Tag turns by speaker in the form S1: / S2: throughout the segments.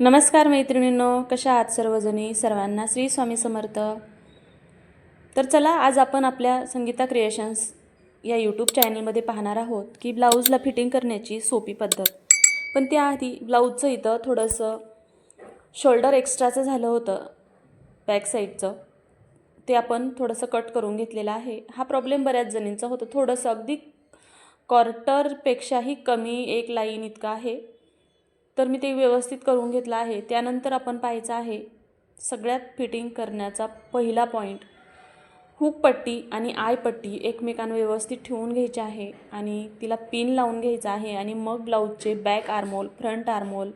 S1: नमस्कार मैत्रिणींनो कशा आहात सर्वजणी? सर्वांना श्री स्वामी समर्थ. तर चला आज आपण आपल्या संगीता क्रिएशन्स या यूट्यूब चॅनलमध्ये पाहणार आहोत की ब्लाऊजला फिटिंग करण्याची सोपी पद्धत. पण त्याआधी ब्लाऊजचं इथं थोडंसं शोल्डर एक्स्ट्राचं झालं होतं बॅक साईडचं ते आपण थोडंसं कट करून घेतलेलं आहे. हा प्रॉब्लेम बऱ्याच जणींचा होतो. थोडंसं अगदी क्वार्टरपेक्षाही कमी एक लाईन इतका आहे. तर मी ते व्यवस्थित करून घेतलं आहे. त्यानंतर आपण पाहायचं आहे सगळ्यात फिटिंग करण्याचा पहिला पॉईंट हुक पट्टी आणि आय पट्टी एकमेकांना व्यवस्थित ठेवून घ्यायची आहे आणि तिला पिन लावून घ्यायचं आहे आणि मग ब्लाऊजचे back armhole front armhole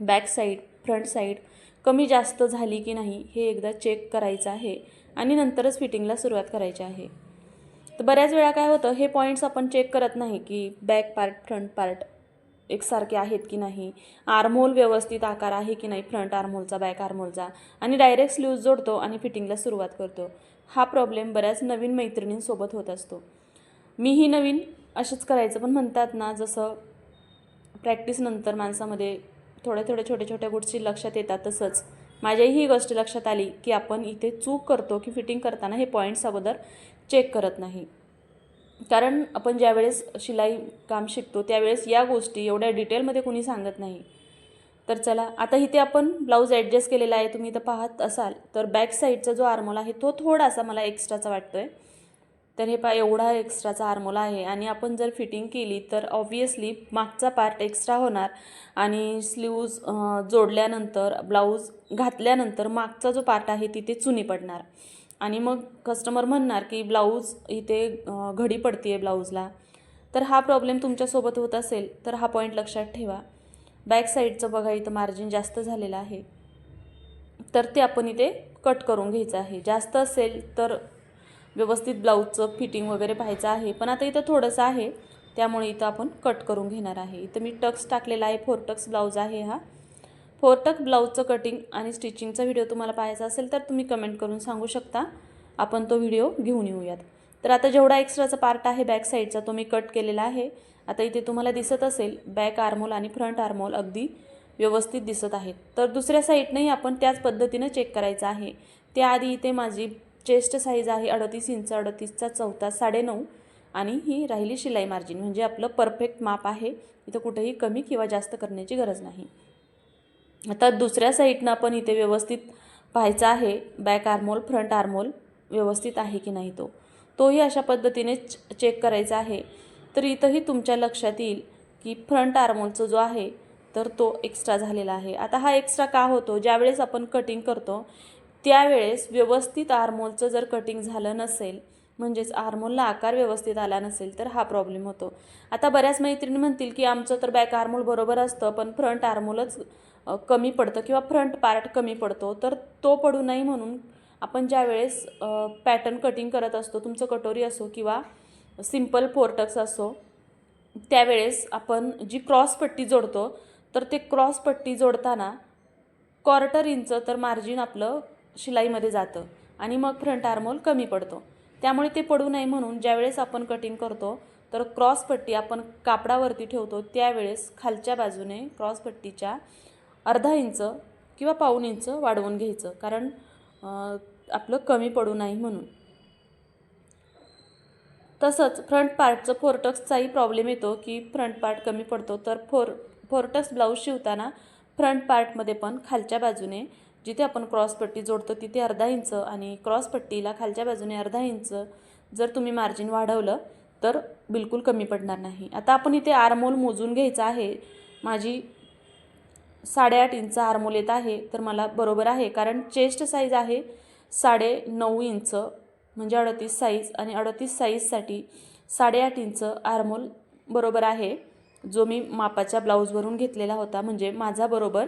S1: back side front side कमी जास्त झाली की नाही हे एकदा चेक करायचं आहे आणि नंतरच फिटिंगला सुरुवात करायची आहे. तर बऱ्याच वेळा काय होतं हे पॉईंट्स आपण चेक करत नाही की बॅक पार्ट फ्रंट पार्ट. एकसारखे आहेत की नाही? आर्मोल व्यवस्थित आकार आहे की नाही? फ्रंट आर्मोलचा बॅक आर्मोलचा. आणि डायरेक्ट स्लीव्ज जोडतो आणि फिटिंगला सुरुवात करतो. हा प्रॉब्लेम बऱ्याच नवीन मैत्रिणींसोबत होत असतो. मीही नवीन असंच करायचं पण म्हणतात ना जसं प्रॅक्टिसनंतर माणसामध्ये थोड्या थोड्या छोट्या छोट्या गोष्टी लक्षात येतात तसंच. माझ्याही ही गोष्ट लक्षात आली की आपण इथे चूक करतो की फिटिंग करताना हे पॉईंट्स अगोदर चेक करत नाही. कारण आपण ज्यावेळेस शिलाई काम शिकतो त्यावेळेस या गोष्टी एवढ्या डिटेलमध्ये कोणी सांगत नाही. तर चला आता इथे आपण ब्लाऊज ॲडजस्ट केलेला आहे तुम्ही इथं पाहत असाल. तर बॅक साईडचा जो आरमोला आहे तो थोडासा मला एक्स्ट्राचा वाटतो आहे तर हे पा एवढा एक्स्ट्राचा आरमोला आहे. आणि आपण जर फिटिंग केली तर ऑब्वियसली मागचा पार्ट एक्स्ट्रा होणार. आणि स्लीव्ज जोडल्यानंतर ब्लाऊज घातल्यानंतर मागचा जो पार्ट आहे तिथे चुनी पडणार. आणि मग कस्टमर म्हणणार की ब्लाऊज इथे घडी पडते आहे ब्लाऊजला तर हा प्रॉब्लेम तुमच्यासोबत होत असेल तर हा पॉईंट लक्षात ठेवा. बॅक साईडचं बघा इथं मार्जिन जास्त झालेलं आहे. तर ते आपण इथे कट करून घ्यायचं आहे. जास्त असेल तर व्यवस्थित ब्लाऊजचं फिटिंग वगैरे पाहायचं आहे. पण आता इथं थोडंसं आहे त्यामुळे इथं आपण कट करून घेणार आहे. इथं मी टक्स टाकलेला आहे फोर टक्स ब्लाऊज आहे हा. फोर टक ब्लाऊजचं कटिंग आणि स्टिचिंगचा व्हिडिओ तुम्हाला पाहायचा असेल तर तुम्ही कमेंट करून सांगू शकता. आपण तो व्हिडिओ घेऊन येऊयात. तर आता जेवढा एक्स्ट्राचा पार्ट आहे बॅक साईडचा तो मी कट केलेला आहे. आता इथे तुम्हाला दिसत असेल बॅक आर्मोल आणि फ्रंट आर्मोल अगदी व्यवस्थित दिसत आहेत. तर दुसऱ्या साईडनेही आपण त्याच पद्धतीनं चेक करायचं आहे. त्याआधी इथे माझी चेस्ट साईज आहे अडतीस इंच अडतीसचा चौथा साडेनऊ आणि ही राहिली शिलाई मार्जिन म्हणजे आपलं परफेक्ट माप आहे. इथं कुठेही कमी किंवा जास्त करण्याची गरज नाही. आता दुसऱ्या साईडनं आपण इथे व्यवस्थित पाहायचा आहे बॅक आर्मोल फ्रंट आर्मोल व्यवस्थित आहे की नाही तो? तोही अशा पद्धतीने चेक करायचा आहे. तर इथंही तुमच्या लक्षात येईल की फ्रंट आर्मोलचा जो आहे तर तो एक्स्ट्रा झालेला आहे. आता हा एक्स्ट्रा का होतो? ज्यावेळेस आपण कटिंग करतो त्यावेळेस व्यवस्थित आर्मोलचं जर कटिंग झालं नसेल म्हणजेच हार्मोनला आकार व्यवस्थित आला नसेल तर हा प्रॉब्लेम होतो. आता बऱ्याच मैत्रिणी म्हणतील की आमचं तर बॅक आर्मोल बरोबर असतं पण फ्रंट आर्मोलच कमी पडतं किंवा फ्रंट पार्ट कमी पडतो. तर तो पडू नये म्हणून आपण ज्यावेळेस पॅटर्न कटिंग करत असतो तुमचं कटोरी असो किंवा सिंपल फोरटक्स असो त्यावेळेस आपण जी क्रॉस पट्टी जोडतो तर ते क्रॉस पट्टी जोडताना क्वार्टर इंच तर मार्जिन आपलं शिलाईमध्ये जातं आणि मग फ्रंट आर्मोल कमी पडतो. त्यामुळे ते पडू नये म्हणून ज्यावेळेस आपण कटिंग करतो तर क्रॉस पट्टी आपण कापडावरती ठेवतो त्यावेळेस खालच्या बाजूने क्रॉस पट्टीच्या अर्धा इंच किंवा पाऊण इंच वाढवून घ्यायचं. कारण आपलं कमी पडू नाही म्हणून. तसंच फ्रंट पार्टचं फोरटक्सचाही प्रॉब्लेम येतो की फ्रंट पार्ट कमी पडतो. तर फोर फोरटक्स ब्लाऊज शिवताना फ्रंट पार्टमध्ये पण खालच्या बाजूने जिथे आपण क्रॉस पट्टी जोडतो तिथे अर्धा इंच आणि क्रॉस पट्टीला खालच्या बाजूने अर्धा इंच जर तुम्ही मार्जिन वाढवलं तर बिलकुल कमी पडणार नाही. आता आपण इथे आरमोल मोजून घ्यायचं आहे. माझी साडेआठ इंच आरमोल येत आहे तर मला बरोबर आहे कारण चेस्ट साईज आहे साडे नऊ इंच म्हणजे अडतीस साईज आणि अडतीस साईजसाठी साडेआठ इंच आरमोल बरोबर आहे जो मी मापाच्या ब्लाऊजवरून घेतलेला होता म्हणजे माझा बरोबर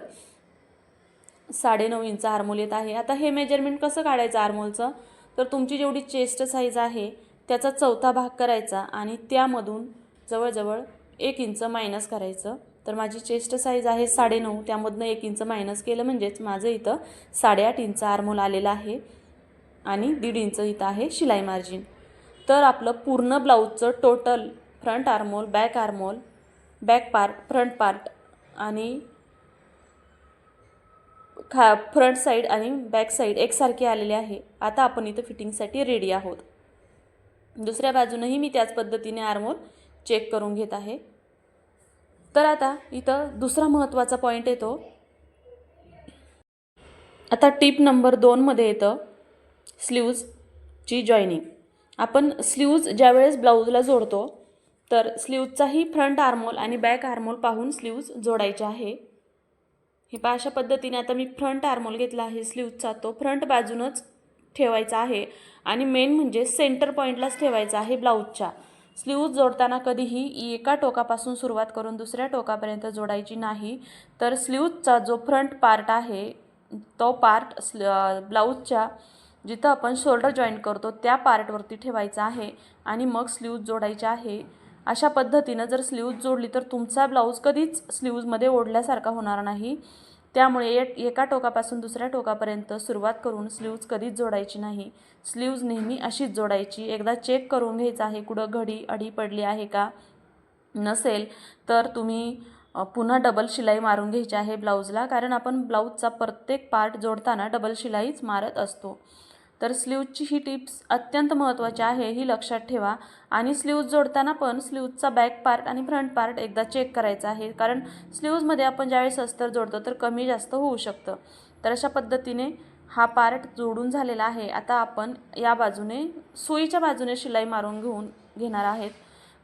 S1: साडेनऊ इंच आरमोल येत आहे. आता हे मेजरमेंट कसं काढायचं आरमोलचं? तर तुमची जेवढी चेस्ट साईज आहे त्याचा चौथा भाग करायचा आणि त्यामधून जवळजवळ एक इंच मायनस करायचं. तर माझी चेस्ट साईज आहे साडेनऊ त्यामधनं एक इंच मायनस केलं म्हणजेच माझं इथं साडेआठ इंच आरमोल आलेलं आहे आणि दीड इंच इथं आहे शिलाई मार्जिन तर आपलं पूर्ण ब्लाऊजचं total front armhole back armhole back part front part आणि खा फ्रंट साईड आणि बॅक साईड एकसारखे आलेले आहे. आता आपण इथं फिटिंगसाठी रेडी आहोत. दुसऱ्या बाजूनही मी त्याच पद्धतीने आरमोल चेक करून घेत आहे. तर आता इथं दुसरा महत्त्वाचा पॉईंट येतो. आता टिप नंबर दोनमध्ये येतं स्लीव्जची जॉईनिंग आपण स्लीव्ज ज्यावेळेस ब्लाऊजला जोडतो तर स्लीव्जचाही फ्रंट आर्मोल आणि बॅक आर्मोल पाहून स्लीव्ज जोडायचे आहे. हे पहा अशा पद्धतीने आता मी फ्रंट आर्मोल घेतला आहे स्लीवचा तो फ्रंट बाजूनच ठेवायचा आहे. आणि मेन म्हणजे सेंटर पॉईंटलाच ठेवायचा आहे ब्लाऊजच्या स्लीव्ज जोडताना कधीही एका टोकापासून सुरुवात करून दुसऱ्या टोकापर्यंत जोडायची नाही. तर स्लीवचा जो फ्रंट पार्ट आहे तो पार्ट स्ल ब्लाऊजच्या जिथं आपण शोल्डर जॉईंट करतो त्या पार्टवरती ठेवायचा आहे. आणि मग स्लीव्ज जोडायचे आहे. अशा पद्धतीनं जर स्लीव्ज जोडली तर तुमचा ब्लाऊज कधीच स्लीव्जमध्ये ओढल्यासारखा होणार नाही. त्यामुळे एक एका टोकापासून दुसऱ्या टोकापर्यंत सुरुवात करून स्लीव्ज कधीच जोडायची नाही. स्लीव्ज नेहमी अशीच जोडायची. एकदा चेक करून घ्यायचं आहे कुठं घडी अडी पडली आहे का नसेल तर तुम्ही पुन्हा डबल शिलाई मारून घ्यायची आहे ब्लाऊजला कारण आपण ब्लाऊजचा प्रत्येक पार्ट जोडताना डबल शिलाईच मारत असतो. तर स्लीवची ही टिप्स अत्यंत महत्त्वाची आहे ही लक्षात ठेवा. आणि स्लीव्ज जोडताना पण स्लीव्जचा बॅक पार्ट आणि फ्रंट पार्ट एकदा चेक करायचा आहे कारण स्लीव्जमध्ये आपण ज्यावेळेस अस्तर जोडतो तर कमी जास्त होऊ शकतं. तर अशा पद्धतीने हा पार्ट जोडून झालेला आहे. आता आपण या बाजूने सुईच्या बाजूने शिलाई मारून घेऊन घेणार आहेत.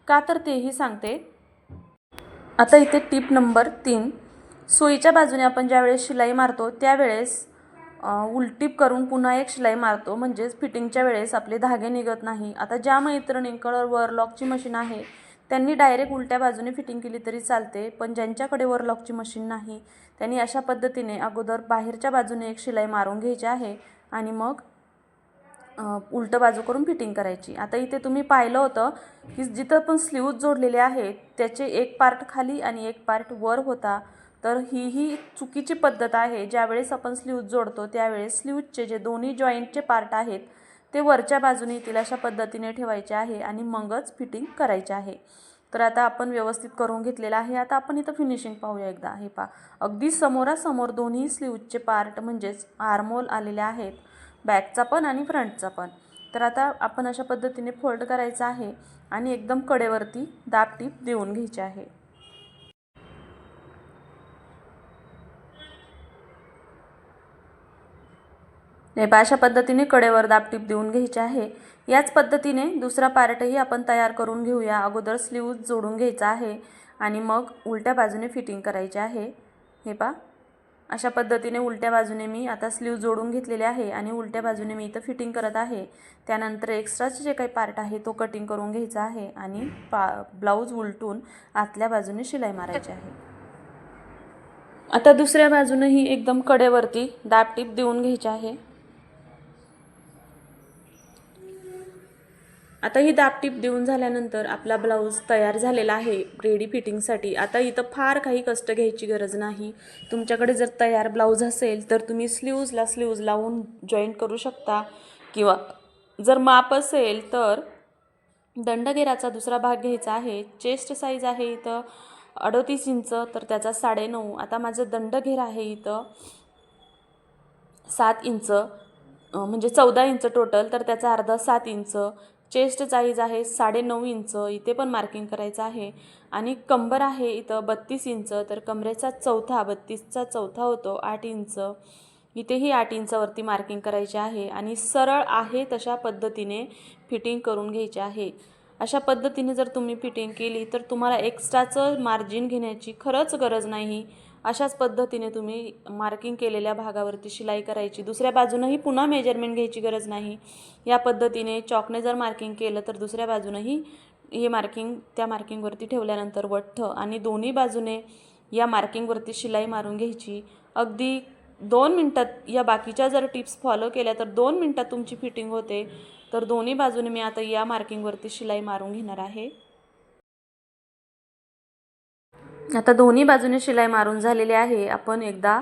S1: का तर तेही सांगते. आता इथे टिप नंबर तीन. सुईच्या बाजूने आपण ज्यावेळेस शिलाई मारतो त्यावेळेस उलटीप करून पुन्हा एक शिलाई मारतो. म्हणजेच फिटिंगच्या वेळेस आपले धागे निघत नाही. आता ज्या मैत्रिणींकडं वरलॉकची मशीन आहे त्यांनी डायरेक्ट उलट्या बाजूने फिटिंग केली तरी चालते पण ज्यांच्याकडे वरलॉकची मशीन नाही त्यांनी अशा पद्धतीने अगोदर बाहेरच्या बाजूने एक शिलाई मारून घ्यायची आहे आणि मग उलटं बाजू करून फिटिंग करायची. आता इथे तुम्ही पाहिलं होतं की जिथं पण स्लीव्ज जोडलेले आहेत त्याचे एक पार्ट खाली आणि एक पार्ट वर होता. तर ही ही चुकीची पद्धत आहे. ज्यावेळेस आपण स्लीव जोडतो त्यावेळेस स्लीव्जचे जे दोन्ही जॉईंटचे पार्ट आहेत ते वरच्या बाजूने येतील अशा पद्धतीने ठेवायचे आहे आणि मगच फिटिंग करायचे आहे. तर आता आपण व्यवस्थित करून घेतलेलं आहे. आता आपण इथं फिनिशिंग पाहूया एकदा. हे पा अगदी समोरासमोर दोन्ही स्लीव्जचे पार्ट म्हणजेच आर्मोल आलेले आहेत. बॅकचा पण आणि फ्रंटचा पण. तर आता आपण अशा पद्धतीने फोल्ड करायचं आहे आणि एकदम कडेवरती दाब टीप देऊन घ्यायची आहे. हे अशा पद्धतीने कडेवर दाबटीप देऊन घ्यायचे आहे. याच पद्धतीने दुसरा पार्टही आपण तयार करून घेऊया. अगोदर स्लीव्ज जोडून घ्यायचा आहे आणि मग उलट्या बाजूने फिटिंग करायचे आहे. हे पा अशा पद्धतीने उलट्या बाजूने मी आता स्लीव जोडून घेतलेले आहे आणि उलट्या बाजूने मी इथं फिटिंग करत आहे. त्यानंतर एक्स्ट्राचे जे काही पार्ट आहे तो कटिंग करून घ्यायचा आहे आणि पा ब्लाऊज उलटून आतल्या बाजूने शिलाई मारायची आहे. आता दुसऱ्या बाजूनंही एकदम कडेवरती दाबटीप देऊन घ्यायची आहे. आता ही दाबटीप देऊन झाल्यानंतर आपला ब्लाऊज तयार झालेला आहे रेडी फिटिंगसाठी. आता इथं फार काही कष्ट घ्यायची गरज नाही. तुमच्याकडे जर तयार ब्लाऊज असेल तर तुम्ही स्लीव्जला स्लीव्ज लावून जॉईंट करू शकता. किंवा जर माप असेल तर दंडगेराचा दुसरा भाग घ्यायचा आहे. चेस्ट साईज आहे इथं अडतीस इंच तर त्याचा साडेनऊ. आता माझं दंडघेर आहे इथं सात इंच म्हणजे चौदा इंच टोटल तर त्याचा अर्धा सात इंच. चेस्ट साईज आहे साडेनऊ इंच इथे पण मार्किंग करायचं आहे. आणि कंबर आहे इथं बत्तीस इंच तर कमरेचा चौथा बत्तीसचा चौथा होतो आठ इंच. इथेही आठ इंचावरती मार्किंग करायची आहे आणि सरळ आहे तशा पद्धतीने फिटिंग करून घ्यायची आहे. अशा पद्धतीने जर तुम्ही फिटिंग केली तर तुम्हाला एक्स्ट्राचं मार्जिन घेण्याची खरंच गरज नाही. अशाच पद्धतीने तुम्ही मार्किंग केलेल्या भागावरती शिलाई करायची. दुसऱ्या बाजूनंही पुन्हा मेजरमेंट घ्यायची गरज नाही. या पद्धतीने चॉकने जर मार्किंग केलं तर दुसऱ्या बाजूनंही हे मार्किंग त्या मार्किंगवरती ठेवल्यानंतर वठ्ठ आणि दोन्ही बाजूने या मार्किंगवरती शिलाई मारून घ्यायची. अगदी दोन मिनटात या बाकीच्या जर टिप्स फॉलो केल्या तर दोन मिनटात तुमची फिटिंग होते. तर दोन्ही बाजूने मी आता या मार्किंगवरती शिलाई मारून घेणार आहे. आता दोन्ही बाजूने शिलाई मारून झालेली आहे. आपण एकदा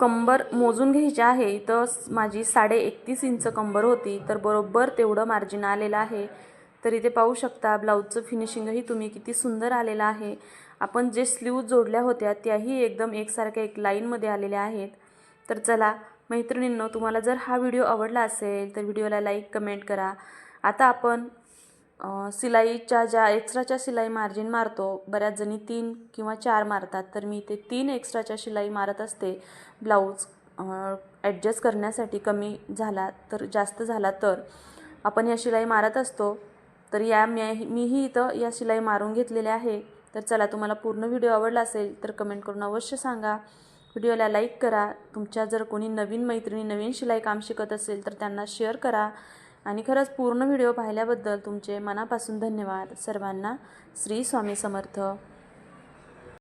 S1: कंबर मोजून घ्यायची आहे. तर माझी साडे एकतीस इंच कंबर होती. तर बरोबर तेवढं मार्जिन आलेलं आहे. तर इथे पाहू शकता ब्लाऊजचं फिनिशिंगही तुम्ही किती सुंदर आलेलं आहे. आपण जे स्लीव जोडल्या होत्या त्याही एकदम एकसारख्या एक लाईनमध्ये आलेल्या आहेत. तर चला मैत्रिणींनो तुम्हाला जर हा व्हिडिओ आवडला असेल तर व्हिडिओला लाईक कमेंट करा. आता आपण सिलाईच्या ज्या एक्स्ट्राच्या शिलाई मार्जिन मारतो बऱ्याच जणी तीन किंवा चार मारतात. तर मी इथे तीन एक्स्ट्राच्या शिलाई मारत असते. ब्लाऊज ॲडजस्ट करण्यासाठी कमी झाला तर जास्त झाला तर. आपण या शिलाई मारत असतो. तर या मी मीही इथं या शिलाई मारून घेतलेल्या आहे. तर चला तुम्हाला पूर्ण व्हिडिओ आवडला असेल तर कमेंट करून अवश्य सांगा. व्हिडिओला लाईक करा. तुमच्या जर कोणी नवीन मैत्रिणी नवीन शिलाई काम शिकत असेल तर त्यांना शेअर करा. आणि खरंच पूर्ण व्हिडिओ पाहिल्याबद्दल तुमचे मनापासून धन्यवाद. सर्वांना श्री स्वामी समर्थ.